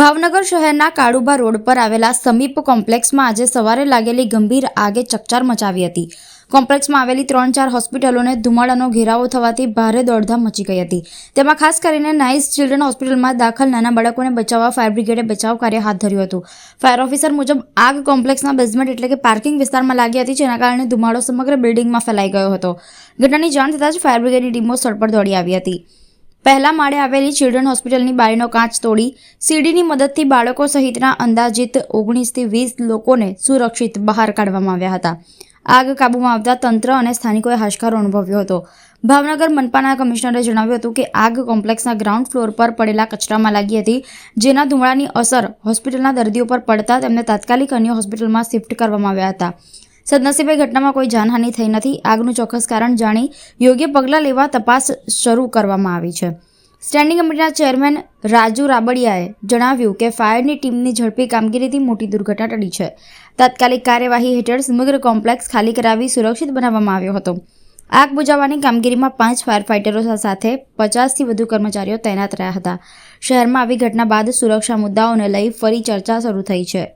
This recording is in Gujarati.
ભાવનગર શહેરના કાળુભા રોડ પર આવેલા સમીપ કોમ્પ્લેક્સમાં આજે સવારે લાગેલી ગંભીર આગે ચકચાર મચાવી હતી. કોમ્પ્લેક્સમાં આવેલી ત્રણ ચાર હોસ્પિટલોને ધુમાડાનો ઘેરાવો થવાથી ભારે દોડધામ મચી ગઈ હતી. તેમાં ખાસ કરીને નાઇસ ચિલ્ડ્રન હોસ્પિટલમાં દાખલ નાના બાળકોને બચાવવા, ફાયર બ્રિગેડે બચાવ કાર્ય હાથ ધર્યું હતું. ફાયર ઓફિસર મુજબ, આગ કોમ્પ્લેક્સના બેઝમેન્ટ એટલે કે પાર્કિંગ વિસ્તારમાં લાગી હતી, જેના કારણે ધુમાડો સમગ્ર બિલ્ડિંગમાં ફેલાઈ ગયો હતો. ઘટનાની જાણ થતાં જ ફાયર બ્રિગેડની ટીમો સ્થળ પર દોડી આવી હતી. પહેલા માળે આવેલી ચિલ્ડ્રન હોસ્પિટલની બારીનો કાચ તોડી સીડીની મદદથી બાળકો સહિતના અંદાજિત ઓગણીસથી વીસ લોકોને સુરક્ષિત બહાર કાઢવામાં આવ્યા હતા. આગ કાબૂમાં આવતા તંત્ર અને સ્થાનિકોએ હાશકારો અનુભવ્યો હતો. ભાવનગર મનપાના કમિશનરે જણાવ્યું હતું કે આગ કોમ્પ્લેક્સના ગ્રાઉન્ડ ફ્લોર પર પડેલા કચરામાં લાગી હતી, જેના ધુમાડાની અસર હોસ્પિટલના દર્દીઓ પર પડતા તેમને તાત્કાલિક અન્ય હોસ્પિટલમાં શિફ્ટ કરવામાં આવ્યા હતા. સદનસીબે ઘટનામાં કોઈ જાનહાનિ થઈ નથી. આગનું ચોક્કસ કારણ જાણી યોગ્ય પગલાં લેવા તપાસ શરૂ કરવામાં આવી છે. સ્ટેન્ડિંગ કમિટીના ચેરમેન રાજુ રાબડિયાએ જણાવ્યું કે ફાયરની ટીમની ઝડપી કામગીરીથી મોટી દુર્ઘટના ટળી છે. તાત્કાલિક કાર્યવાહી હેઠળ સમગ્ર કોમ્પ્લેક્સ ખાલી કરાવી સુરક્ષિત બનાવવામાં આવ્યો હતો. આગ બુજાવવાની કામગીરીમાં પાંચ ફાયર ફાઇટરો સાથે પચાસથી વધુ કર્મચારીઓ તૈનાત રહ્યા હતા. શહેરમાં આવી ઘટના બાદ સુરક્ષા મુદ્દાઓને લઈ ફરી ચર્ચા શરૂ થઈ છે.